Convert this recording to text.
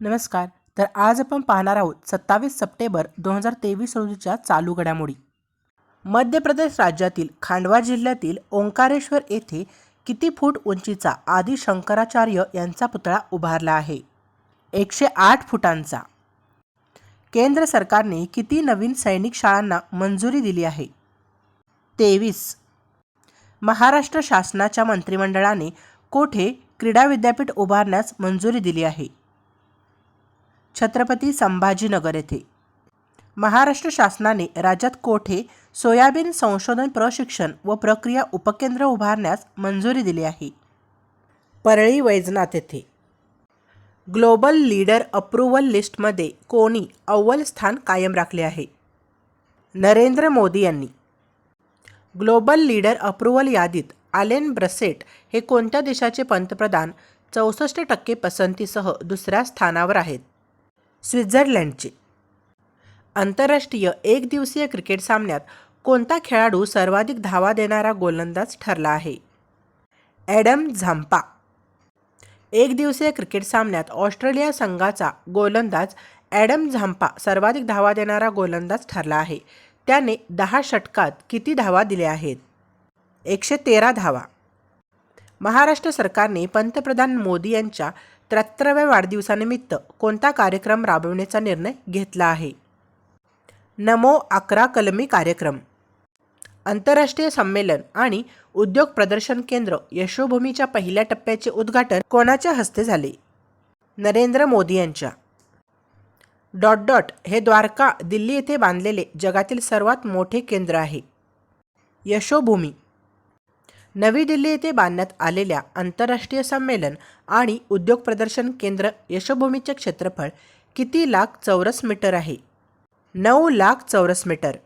नमस्कार. तर आज आपण पाहणार आहोत सत्तावीस सप्टेंबर दोन हजार तेवीस रोजीच्या चालू घडामोडी. मध्य प्रदेश राज्यातील खांडवा जिल्ह्यातील ओंकारेश्वर येथे किती फूट उंचीचा आदी शंकराचार्य यांचा पुतळा उभारला आहे? एकशे आठ फुटांचा. केंद्र सरकारने किती नवीन सैनिक शाळांना मंजुरी दिली आहे? तेवीस. महाराष्ट्र शासनाच्या मंत्रिमंडळाने कोठे क्रीडा विद्यापीठ उभारण्यास मंजुरी दिली आहे? छत्रपती संभाजीनगर येथे. महाराष्ट्र शासनाने राज्यात कोठे सोयाबीन संशोधन प्रशिक्षण व प्रक्रिया उपकेंद्र उभारण्यास मंजुरी दिली आहे? परळी वैजनाथ येथे. ग्लोबल लीडर अप्रुव्हल लिस्टमध्ये कोणी अव्वल स्थान कायम राखले आहे? नरेंद्र मोदी यांनी. ग्लोबल लीडर अप्रुव्हल यादीत आलेन ब्रसेट हे कोणत्या देशाचे पंतप्रधान चौसष्ट टक्के पसंतीसह दुसऱ्या स्थानावर आहेत? स्वित्झर्लंडची. आंतरराष्ट्रीय एकदिवसीय क्रिकेट सामन्यात कोणता खेळाडू सर्वाधिक धावा देणारा गोलंदाज ठरला आहे? ॲडम झांपा एकदिवसीय क्रिकेट सामन्यात ऑस्ट्रेलिया संघाचा गोलंदाज ॲडम झांपा सर्वाधिक धावा देणारा गोलंदाज ठरला आहे. त्याने दहा षटकात किती धावा दिल्या आहेत? एकशे तेरा धावा. महाराष्ट्र सरकारने पंतप्रधान मोदी यांच्या त्र्याहत्तराव्या वाढदिवसानिमित्त कोणता कार्यक्रम राबविण्याचा निर्णय घेतला आहे? नमो अकरा कलमी कार्यक्रम. आंतरराष्ट्रीय संमेलन आणि उद्योग प्रदर्शन केंद्र यशोभूमीच्या पहिल्या टप्प्याचे उद्घाटन कोणाच्या हस्ते झाले? नरेंद्र मोदी यांच्या. डॉट डॉट हे द्वारका दिल्ली येथे बांधलेले जगातील सर्वात मोठे केंद्र आहे. यशोभूमी. नवी दिल्ली येथे बांधण्यात आलेल्या आंतरराष्ट्रीय संमेलन आणि उद्योग प्रदर्शन केंद्र यशोभूमीचे क्षेत्रफळ किती लाख चौरस मीटर आहे? नऊ लाख चौरस मीटर.